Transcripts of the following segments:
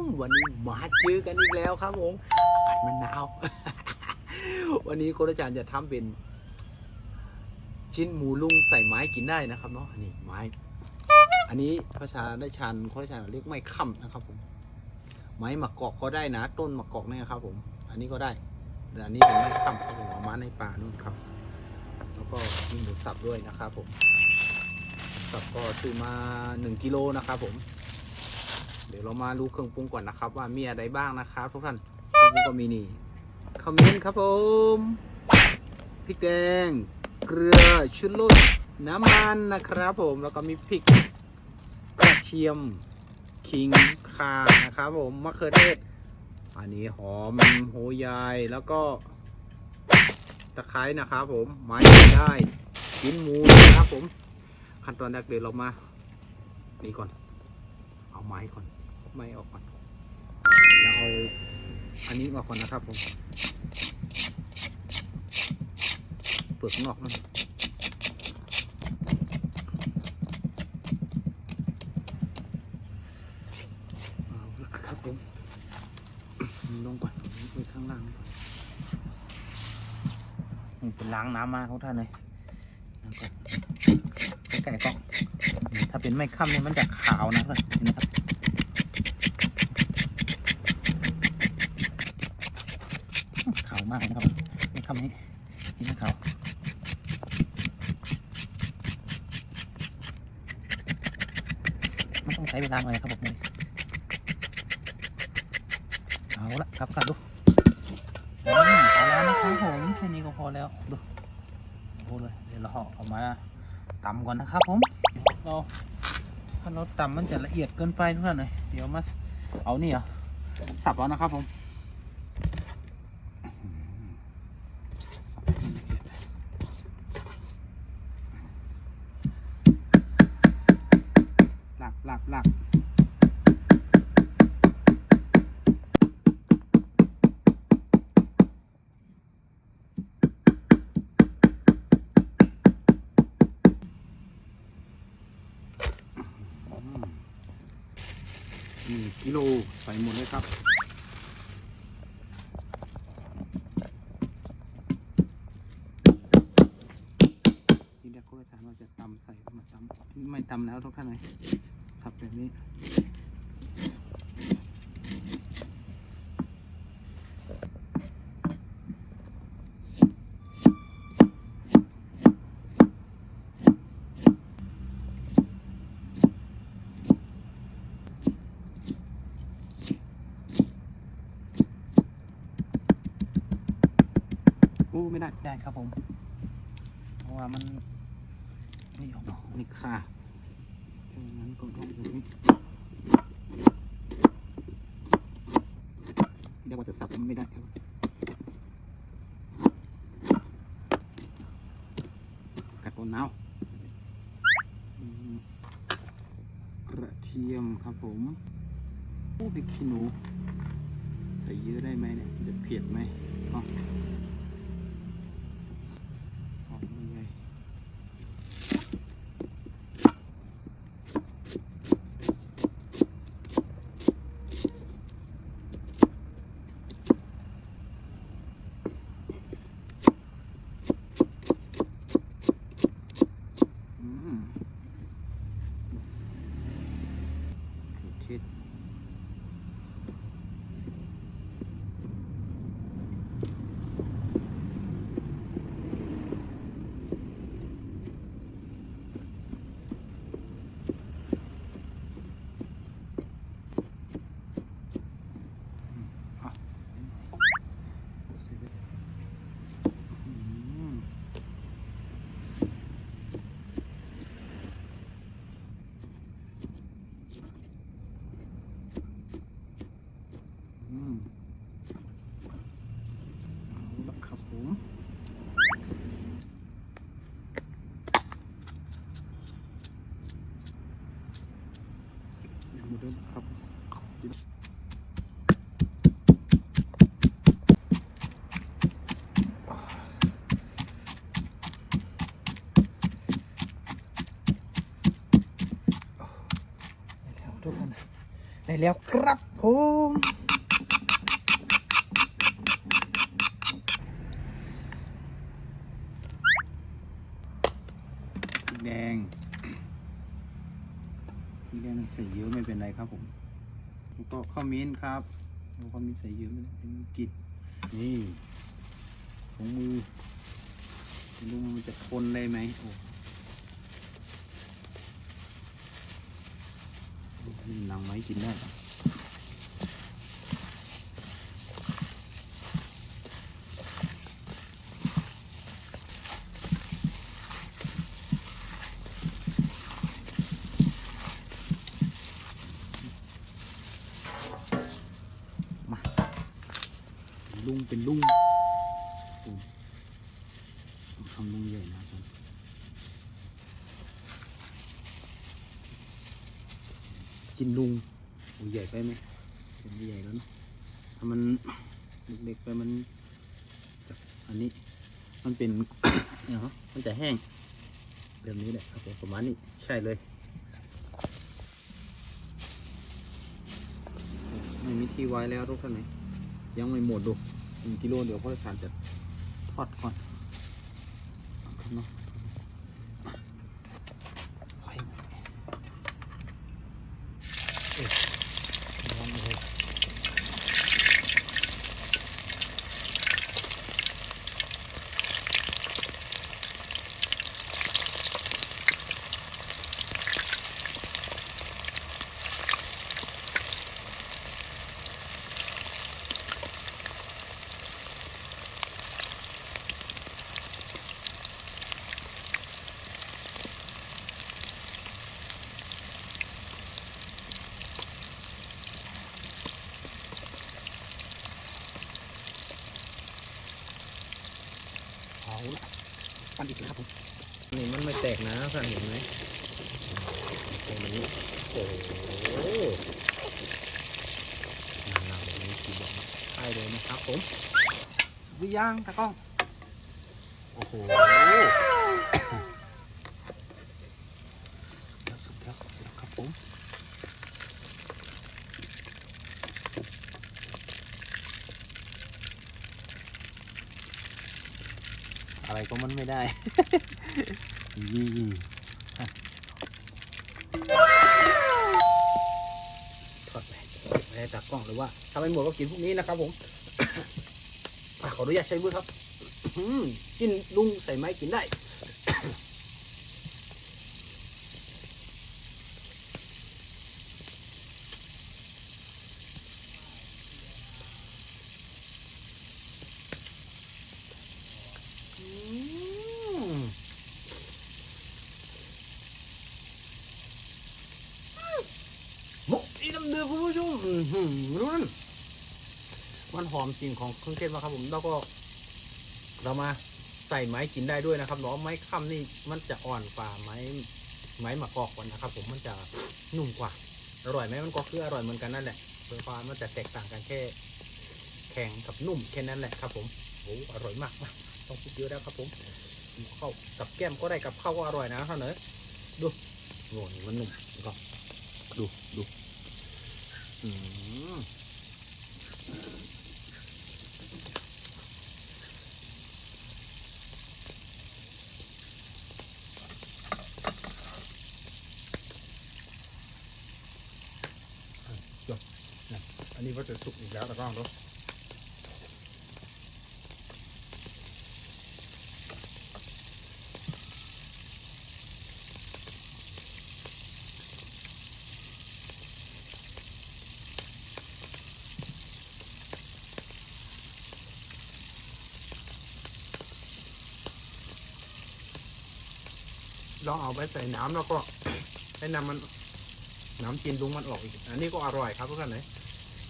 มวันนี้มาเจอกันอีกแล้วครับผมอากาศมันหนาว วันนี้โค้ชอาจารย์จะทำเป็น ชิ้นหมูลุงใส่ไม้กินได้นะครับเนาะอันนี้ไม้ อันนี้ภาษาได้ชันโค้ชอาจารย์เรียกไม้ค่ำนะครับ ผม ไม้หมักกอกก็ได้นะ ต้นหมักกอกเนี่ยครับ ผม อันนี้ก็ได้แต่อันนี้เป็นไม้ค่ำครับผมเอามาในป่านู่นครับ แล้วก็มีหมูสับด้วยนะครับ ผมสับก็ซื้อมาหนึ่งกิโลนะครับผม เดี๋ยวเรามาดูเครื่องปรุงก่อนนะครับ ว่ามีอะไรบ้างนะครับทุกท่านเครื่องปรุงก็มีนี่ขมิ้นครับผมพริกแดงเกลือชูรสน้ำมันนะครับผมแล้วก็มีพริกกระเทียมขิงข่านะครับผมมะเขือเทศ อันนี้หอมโหยายแล้วก็ตะไคร้นะครับผมไม้ได้ชิ้นหมูนะครับผม ขั้นตอนแรกเดี๋ยวเรามา นี่ก่อน เอาไม้ก่อนไม้ออกก่อนแล้วเอาอันนี้ออกก่อนนะครับผมเปลือกข้างนอกนั่นเอาละครับผมลงก่อนไปข้างล่างก่อนนี่เป็นล้างน้ำมาของท่านเลยแล้วก็ใกล้ๆก็ ถ้าเป็นไม่ค่ำเนี่ยมันจะขาวนะเพื่อเห็นไหมครับขาวมากนะครับไม่ค่ำนี้นี่นะขาวมันต้องใช้เวลาหน่อยครับผมเนี่ยเอาละครับกันดูพอแล้วนะครับผมแค่นี้ก็พอแล้วดูโอ้เลยเดี๋ยวเราเอาออกมาตำก่อนนะครับผม เราถ้าเราตำมันจะละเอียดเกินไปทุกท่านเลยเดี๋ยวมาเอานี่เหรอสับเอานะครับผมหลักหลักหลัก หนึ่งกิโลใส่หมดเลยครับทีเดียวก็สามาราจะตำใส่มาตำไม่ตำแล้วทุกท่านเลยสับแบบนี้ อู้ไม่ได้ ได้ครับผม เพราะว่ามันนี่ออกมานี่ค่ะงั้นก็ต้องแบบนี้เดี๋ยวว่าจะสับมันไม่ได้ครับกัดต้นนาวอืมกระเทียมครับผมโอ้พริกขี้หนูใส่เยอะได้ไหมเนี่ยจะเผ็ดไหมอ๋อ หอมยังไงอืมเทศอืมอืมเอาละครับผม ยังไม่เริ่มครับแล้วทุกคนได้แล้วครับผมพริกแดงพริกแดงใส่เยอะไม่เป็ นไรครับผมแล้วก็ข้าวมิ้นครับข้าวมิ้นใส่เยอะเป็นกิดนี่ของมือไม่รู้มันจะคนได้ไหมโอ้นี่นางไม้กินได้ ลุงเป็นลุงทำลุงใหญ่นะครับกินลุงโอ้ใหญ่ไปไหมเป็นใหญ่แล้วเนะถ้ามันเล็กๆไปมันอันนี้มันเป็นเนี่ยฮะมันจะแห้งแบบนี้แหละครับผมประมาณนี้ใช่เลยไม่มีที่ไว้แล้วทุกท่านไหนยังไม่หมดดู กิโลเดี๋ยวพ่อทานจะทอดก่อนเนาะไฟเอ๊ะร้อนเลยเอาละปั้นอีกแล้วครับผมนี่มันไม่แตกนะท่านเห็นไหมตรงนี้โอ้โหงานแบบนี้กี่บอกใช่เลยนะครับผมวิย่างตะกล้อง โอ้โหแล้วสุดแล้วสุดแล้วครับผม อะไร ก็มันไม่ได้ ยี่ถอดไปไม่ได้ตักกล้องหรือว่าถ้าไม่หมดก็กินพวกนี้นะครับผม ขออนุญาตใช้มือครับอื้อหือกินลุงใส่ไม้กินได้ อืมมุกอีน้ำเดือดคุณผู้ชมอื้อ หือรุ่นมันหอมจริงของเครื่องเทศมากครับผมแล้วก็เรามาใส่ไม้กินได้ด้วยนะครับเนาะไม้ค้ำนี่มันจะอ่อนกว่าไม้ไม้มะกอกกว่านะครับ ผมมันจะนุ่มกว่า อร่อยไหมมันก็คืออร่อยเหมือนกันนั่นแหละเพื่อความมันจะแตกต่างกันแค่แข็งกับนุ่มแค่นั้นแหละครับ ผมโอ้อร่อยมากมากต้องพูดเยอะแล้วครับ ผมข้าวกับแก้มก็ได้กับข้าวก็อร่อยนะท่านเนอะดูโง่มันนุ่มก็ดูดู อันนี้ก็จะสุกอีกแล้วตะก็ต้อง ลองเอาไปใส่น้ำแล้วก็ให้น้ำมันน้ำจีนลุงมันออกอีก อันนี้ก็อร่อยครับทุกท่านเลย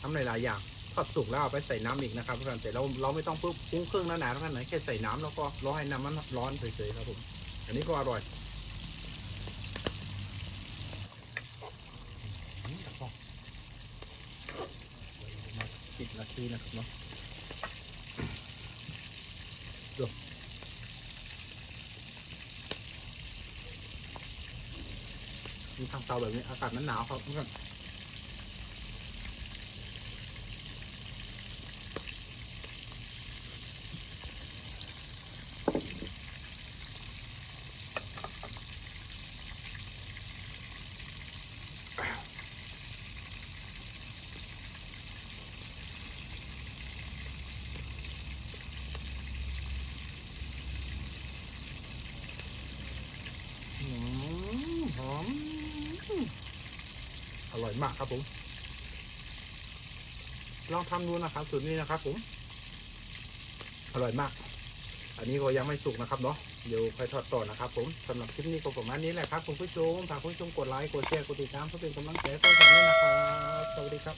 ทำหลายๆอย่างทอดสุกแล้วเอาไปใส่น้ำอีกนะครับทุกท่านแต่เราเราไม่ต้องปรุงปรุงเครื่องหนาๆทุกท่านเลยแค่ใส่น้ำแล้วก็รอให้น้ำมันร้อนเฉยๆครับผม อันนี้ก็อร่อยสิบนาทีนะครับเนาะ มีทางเตาแบบนี้อากาศมันหนาวครับเพื่อน อร่อยมากครับผม ลองทำดูนะครับสูตรนี้นะครับ ผม อร่อยมาก อันนี้ก็ยังไม่สุกนะครับเนาะเดี๋ยวค่อยทอดต่อนะครับ ผมสำหรับคลิปนี้ก็ประมาณนี้แหละครับคุณผู้ชมฝากคุณผู้ชมกดไลค์กดแชร์กดติดตามเพื่อเป็นกำลังใจให้ผมด้วยนะครับสวัสดีครับ